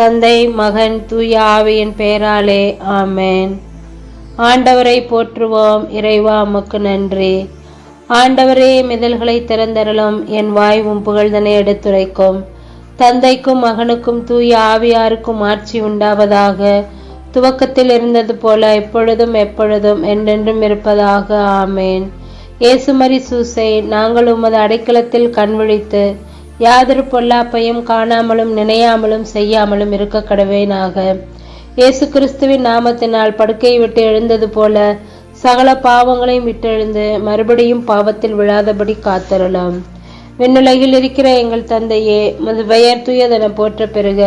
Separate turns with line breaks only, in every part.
தந்தை மகன் தூய ஆவியின் பெயராலே ஆமேன். ஆண்டவரை போற்றுவோம் இறைவா உமக்கு நன்றி. ஆண்டவரே மிதல்களை திறந்தருளும் என் வாய்வும் புகழ்தனை எடுத்துரைக்கும். தந்தைக்கும் மகனுக்கும் தூய ஆவியாருக்கும் ஆட்சி உண்டாவதாக துவக்கத்தில் இருந்தது போல எப்பொழுதும் எப்பொழுதும் என்றென்றும் இருப்பதாக ஆமேன். ஏசுமரி சூசை நாங்கள் உமது அடைக்கலத்தில் கண்விழித்து யாதொரு பொல்லாப்பையும் காணாமலும் நினையாமலும் செய்யாமலும் இருக்க கடவேனாக. இயேசு கிறிஸ்துவின் நாமத்தினால் படுக்கையை விட்டு எழுந்தது போல சகல பாவங்களையும் விட்டெழுந்து மறுபடியும் பாவத்தில் விழாதபடி காத்தரலாம் விண்ணுலகில் இருக்கிற எங்கள் தந்தையே மது பெயர் தூயதென போற்ற பெறுக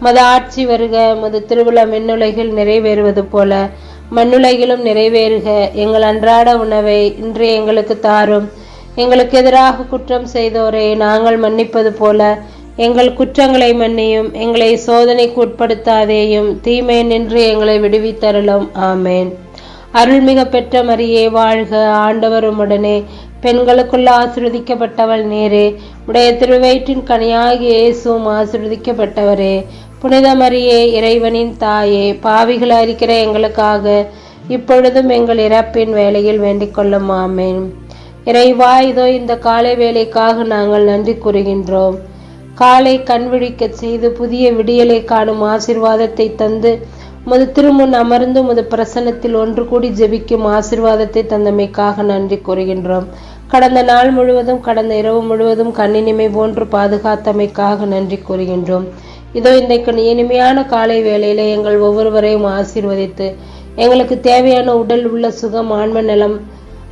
மது ஆட்சி வருக மது திருவிழா விண்ணுலகில் நிறைவேறுவது போல மண்ணுலகிலும் நிறைவேறுக. எங்கள் அன்றாட உணவை இன்று எங்களுக்கு தாரும். எங்களுக்கு எதிராக குற்றம் செய்தோரை நாங்கள் மன்னிப்பது போல. எங்கள் குற்றங்களை மன்னியும் எங்களை சோதனைக்கு உட்படுத்தாதேயும் தீமை நின்று எங்களை விடுவித்தருளும். ஆமேன். அருள்மிக பெற்ற மரியே வாழ்க ஆண்டவருமுடனே பெண்களுக்குள்ள ஆசிர்வதிக்கப்பட்டவள் நேரே. உடைய திருவயிற்றின் கனியாகிய இயேசும் ஆசிர்வதிக்கப்பட்டவரே. புனித மரியே இறைவனின் தாயே பாவிகள் அறிக்கிற எங்களுக்காக இப்பொழுதும் எங்கள் இறப்பின் வேலையில் வேண்டிக் கொள்ளும். ஆமேன். இறைவா இதோ இந்த காலை வேலைக்காக நாங்கள் நன்றி கூறுகின்றோம். காலை கண்விழிக்க செய்து புதிய விடியலை காணும் ஆசிர்வாதத்தை தந்து முது திருமுன் அமர்ந்து முது பிரசன்னத்தில் ஒன்று கூடி ஜெபிக்கும் ஆசிர்வாதத்தை தந்தமைக்காக நன்றி கூறுகின்றோம். கடந்த நாள் முழுவதும் கடந்த இரவு முழுவதும் கண்ணினிமை போன்று பாதுகாத்தமைக்காக நன்றி கூறுகின்றோம். இதோ இன்றைக்கு இனிமையான காலை வேளையில எங்கள் ஒவ்வொருவரையும் ஆசீர்வதித்து எங்களுக்கு தேவையான உடல் உள்ள சுகம் ஆன்ம நலம்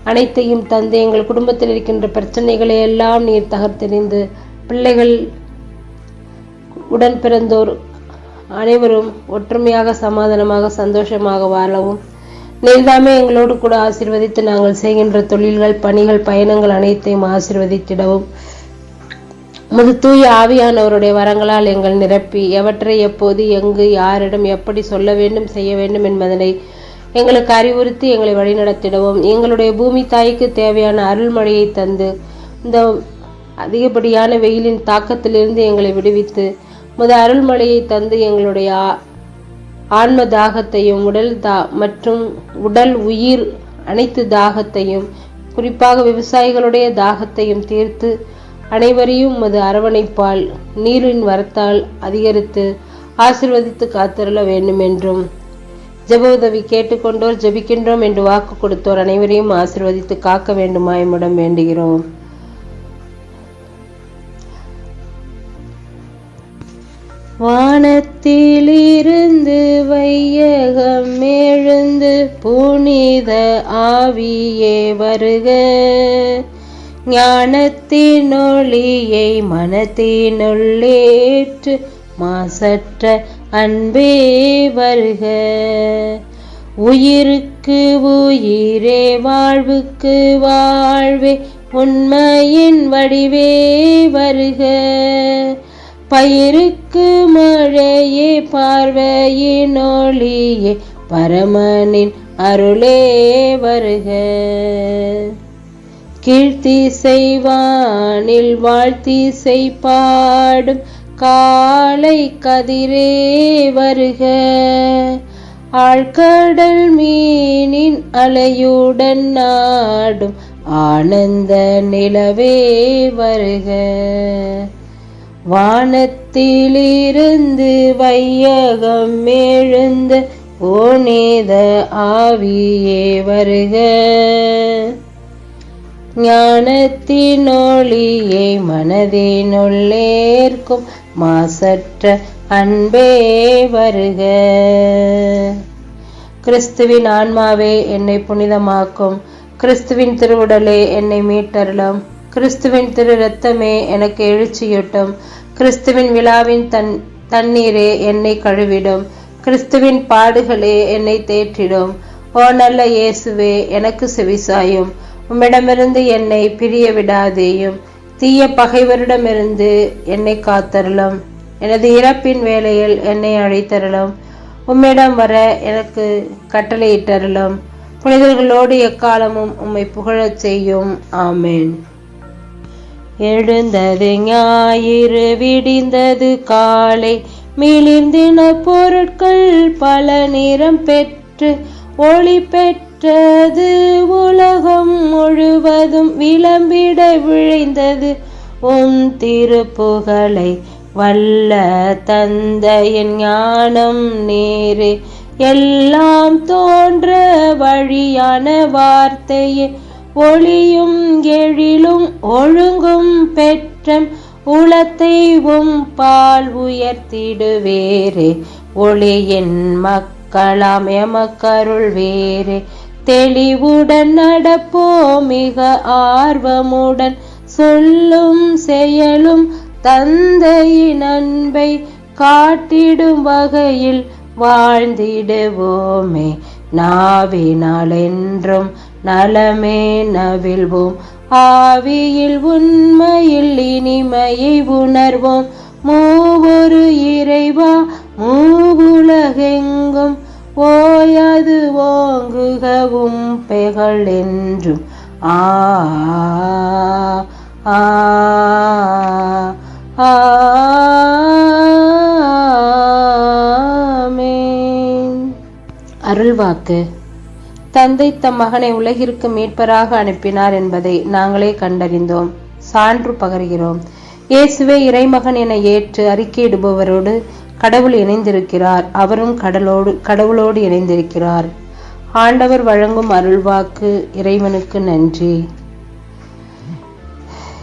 அனைத்தையும் தந்து எங்கள் குடும்பத்தில் இருக்கின்ற பிரச்சனைகளை எல்லாம் நீர் தகர்த்தெறிந்து பிள்ளைகள் உடன் பிறந்தோர் அனைவரும் ஒற்றுமையாக சமாதானமாக சந்தோஷமாக வாழவும். நீர்தாமே எங்களோடு கூட ஆசிர்வதித்து நாங்கள் செய்கின்ற தொழில்கள் பணிகள் பயணங்கள் அனைத்தையும் ஆசிர்வதித்திடவும். முது தூய ஆவியானவருடைய வரங்களால் எங்கள் நிரப்பி எவற்றை எப்போது எங்கு யாரிடம் எப்படி சொல்ல வேண்டும் செய்ய வேண்டும் என்பதனை எங்களுக்கு அறிவுறுத்தி எங்களை வழிநடத்திடவும். எங்களுடைய பூமி தாய்க்கு தேவையான அருள்மழையை தந்து இந்த அதிகப்படியான வெயிலின் தாக்கத்திலிருந்து எங்களை விடுவித்து முத அருள்மழையை தந்து எங்களுடைய ஆன்ம தாகத்தையும் உடல் தா மற்றும் உடல் உயிர் அனைத்து தாகத்தையும் குறிப்பாக விவசாயிகளுடைய தாகத்தையும் தீர்த்து அனைவரையும் மது அரவணைப்பால் நீரின் வரத்தால் அதிகரித்து ஆசிர்வதித்து காத்திருள வேண்டும் என்றும் ஜெப உதவி கேட்டுக்கொண்டோர் ஜெபிக்கின்றோம் என்று வாக்கு கொடுத்தோர் அனைவரையும் ஆசிர்வதித்து காக்க வேண்டுமா எம்மிடம் வேண்டுகிறோம். வானத்திலிருந்து வையகம் எழுந்து புனித ஆவியே வருக. ஞானத்தின் ஒளியை மனத்தினுள்ளேற்று மாசற்ற அன்பே வருக. உயிருக்கு உயிரே வாழ்வுக்கு வாழ்வே உண்மையின் வடிவே வருக. பயிருக்கு மழையே பார்வையின் ஒளியே பரமனின் அருளே வருக. கீழ்த்திசைவானில் வாழ்த்திசை பாடும் காலை கதிரே வருக. ஆழ்கடல் மீனின் அலையுடன் நாடும் ஆனந்த நிலவே வருக. வானத்திலிருந்து வையகம் எழுந்த புனித ஆவியே வருக. ஞானத்தின் ஒளியை மனதினுள்ளேர்க்கும் மாசற்ற அன்பே வருக. கிறிஸ்துவின் ஆன்மாவே என்னை புனிதமாக்கும். கிறிஸ்துவின் திருவுடலே என்னை மீட்டருளும். கிறிஸ்துவின் திரு ரத்தமே எனக்கு எழுச்சியூட்டும். கிறிஸ்துவின் விழாவின் தன் தண்ணீரே என்னை கழுவிடும். கிறிஸ்துவின் பாடுகளே என்னை தேற்றிடும். ஓ நல்ல இயேசுவே எனக்கு செவிசாயும். உம்மிடமிருந்து என்னை பிரிய விடாதேயும் தீய பகைவரிடமிருந்து என்னை காத்தருளும். எனது இறப்பின் வேலையில் என்னை அழைத்தருளும். உம்மிடம் வர எனக்கு கட்டளையிட்டருளும். புனிதர்களோடு எக்காலமும் உம்மை புகழச் செய்யும். ஆமேன். எழுந்தது ஞாயிறு விடிந்தது காலை. மிளிர்ந்தின பொருட்கள் பல நிறம் பெற்று ஒளி பெற்றது உலகம் முழுவதும் விளம்பிட விழைந்தது. உம் திருப்புகழை வல்ல தந்தையின் ஞானம் நேரே. எல்லாம் தோன்ற வழியான வார்த்தையே. ஒளியும் எழிலும் ஒழுங்கும் பெற்றம் உளத்தைவும் பால் உயர்த்திடுவேரே. ஒளியின் மக்களாம் எமக்கருள் வேறே. தெளிவுடன் நடப்போ மிக ஆர்வமுடன் சொல்லும் செயலும் தந்தையின் அன்பை காட்டிடும் வகையில் வாழ்ந்திடுவோமே. நாவினால் என்றும் நலமே நவில்வோம் ஆவியில் உண்மையில் இனிமையை உணர்வோம். மூவொரு இறைவா மூவுலகெங்கும் ஓயாது ஓங்குகவும் பெகள் என்றும். ஆ ஆ அருள்வாக்கு தந்தை தம் மகனை உலகிற்கு மீட்பராக அனுப்பினார் என்பதை நாங்களே கண்டறிந்தோம். சான்று பகர்கிறோம். இயேசுவே இறைமகன் என ஏற்று அறிக்கையிடுபவரோடு கடவுள் இணைந்திருக்கிறார். அவரும் கடலோடு கடவுளோடு இணைந்திருக்கிறார். ஆண்டவர் வழங்கும் அருள்வாக்கு இறைவனுக்கு நன்றி.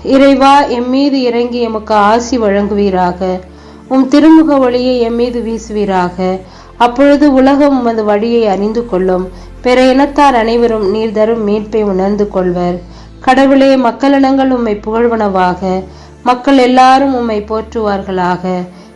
இறைவா எம்மீது இறங்கி எமக்கு ஆசி வழங்குவீராக. உம் திருமுக ஒளியை எம்மீது வீசுவீராக. அப்பொழுது உலகம் உமது வழியை அறிந்து கொள்ளும். பிற இனத்தார் அனைவரும் நீர் தரும் மீட்பை உணர்ந்து கொள்வர். கடவுளே மக்களினங்கள் உம்மை புகழ்வனவாக. மக்கள் எல்லாரும் உம்மை போற்றுவார்களாக.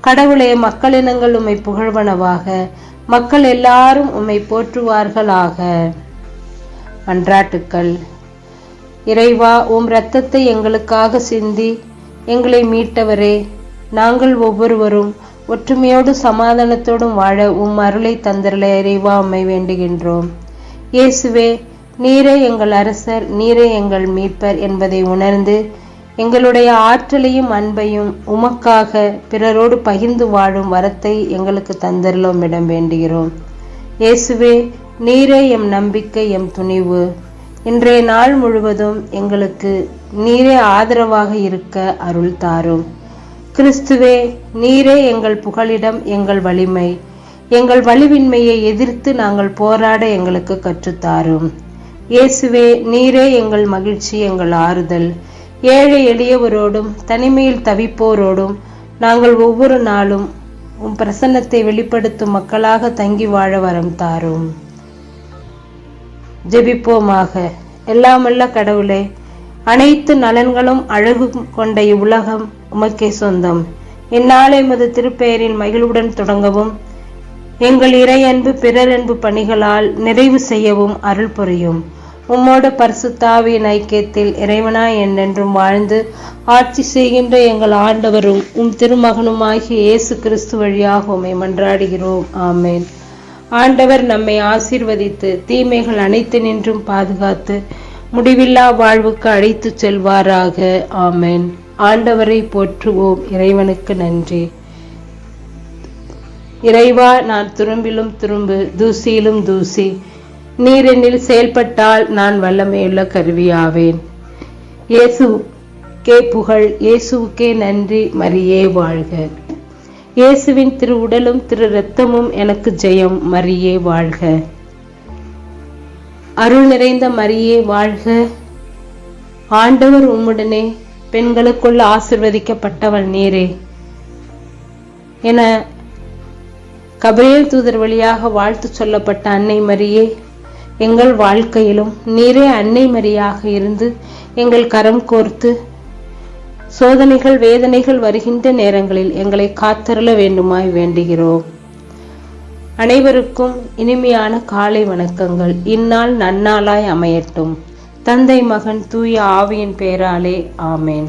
கடவுளே மக்களினங்கள் உம்மை புகழ்வனவாக. மக்கள் எல்லாரும் உம்மை போற்றுவார்களாக. மன்றாட்டுக்கள் இறைவா உம் இரத்தத்தை எங்களுக்காக சிந்தி எங்களை மீட்டவரே. நாங்கள் ஒவ்வொருவரும் ஒற்றுமையோடு சமாதானத்தோடும் வாழ உம் அருளை தந்தரல இறைவா உம்மை வேண்டுகின்றோம். இயேசுவே நீரே எங்கள் அரசர் நீரே எங்கள் மீட்பர் என்பதை உணர்ந்து எங்களுடைய ஆற்றலையும் அன்பையும் உமக்காக பிறரோடு பகிர்ந்து வாழும் வரத்தை எங்களுக்கு தந்தரலும் இடம் வேண்டுகிறோம். இயேசுவே நீரே எம் நம்பிக்கை எம் துணிவு. இன்றைய நாள் முழுவதும் எங்களுக்கு நீரே ஆதரவாக இருக்க அருள் தாரும். கிறிஸ்துவே நீரே எங்கள் புகலிடம் எங்கள் வலிமை. எங்கள் வலிவின்மையை எதிர்த்து நாங்கள் போராட எங்களுக்கு கற்றுத்தாரும். இயேசுவே நீரே எங்கள் மகிழ்ச்சி எங்கள் ஆறுதல். ஏழை எளியவரோடும் தனிமையில் தவிப்போரோடும் நாங்கள் ஒவ்வொரு நாளும் உம் பிரசன்னத்தை வெளிப்படுத்தும் மக்களாக தங்கி வாழ வரம் தாரும். ஜெபிப்போமாக. எல்லாமல்ல கடவுளே அனைத்து நலன்களும் அழகு கொண்ட இவ்வுலகம் உமக்கே சொந்தம். இந்நாளை மது திருப்பெயரில் மகிழ்வுடன் தொடங்கவும் எங்கள் இறையன்பு பிறரன்பு பணிகளால் நிறைவு செய்யவும் அருள் புரியும். உம்மோடு பரிசுத்தாவியின் ஐக்கியத்தில் இறைவனாய் என்றென்றும் வாழ்ந்து ஆட்சி செய்கின்ற எங்கள் ஆண்டவரும் உம் திருமகனுமாகிய இயேசு கிறிஸ்து வழியாக உம்மை மன்றாடுகிறோம். ஆமேன். ஆண்டவர் நம்மை ஆசீர்வதித்து தீமைகள் அனைத்து நின்றும் பாதுகாத்து முடிவில்லா வாழ்வுக்கு அழைத்து செல்வாராக. ஆமேன். ஆண்டவரை போற்றுவோம். இறைவனுக்கு நன்றி. இறைவா நான் துரும்பிலும் துரும்பு தூசியிலும் தூசி நீர் என்னில் செயல்பட்டால் நான் வல்லமையுள்ள கருவியாவேன். இயேசுக்கே புகழ் இயேசுவுக்கே நன்றி மரியே வாழ்க. இயேசுவின் திரு உடலும் திரு இரத்தமும் எனக்கு ஜெயம் மரியே வாழ்க. அருள் நிறைந்த மரியே வாழ்க. ஆண்டவர் உம்முடனே பெண்களுக்குள் ஆசிர்வதிக்கப்பட்டவள் நீரே. என கபிரியல் தூதர் வழியாக வாழ்த்து சொல்லப்பட்ட அன்னை மரியே எங்கள் வாழ்க்கையிலும் நீரே அன்னை மரியாக இருந்து எங்கள் கரம் கோர்த்து சோதனைகள் வேதனைகள் வருகின்ற நேரங்களில் எங்களை காத்தருள வேண்டுமாய் வேண்டுகிறோம். அனைவருக்கும் இனிமையான காலை வணக்கங்கள். இந்நாள் நன்னாளாய் அமையட்டும். தந்தை மகன் தூய ஆவியின் பெயராலே ஆமேன்.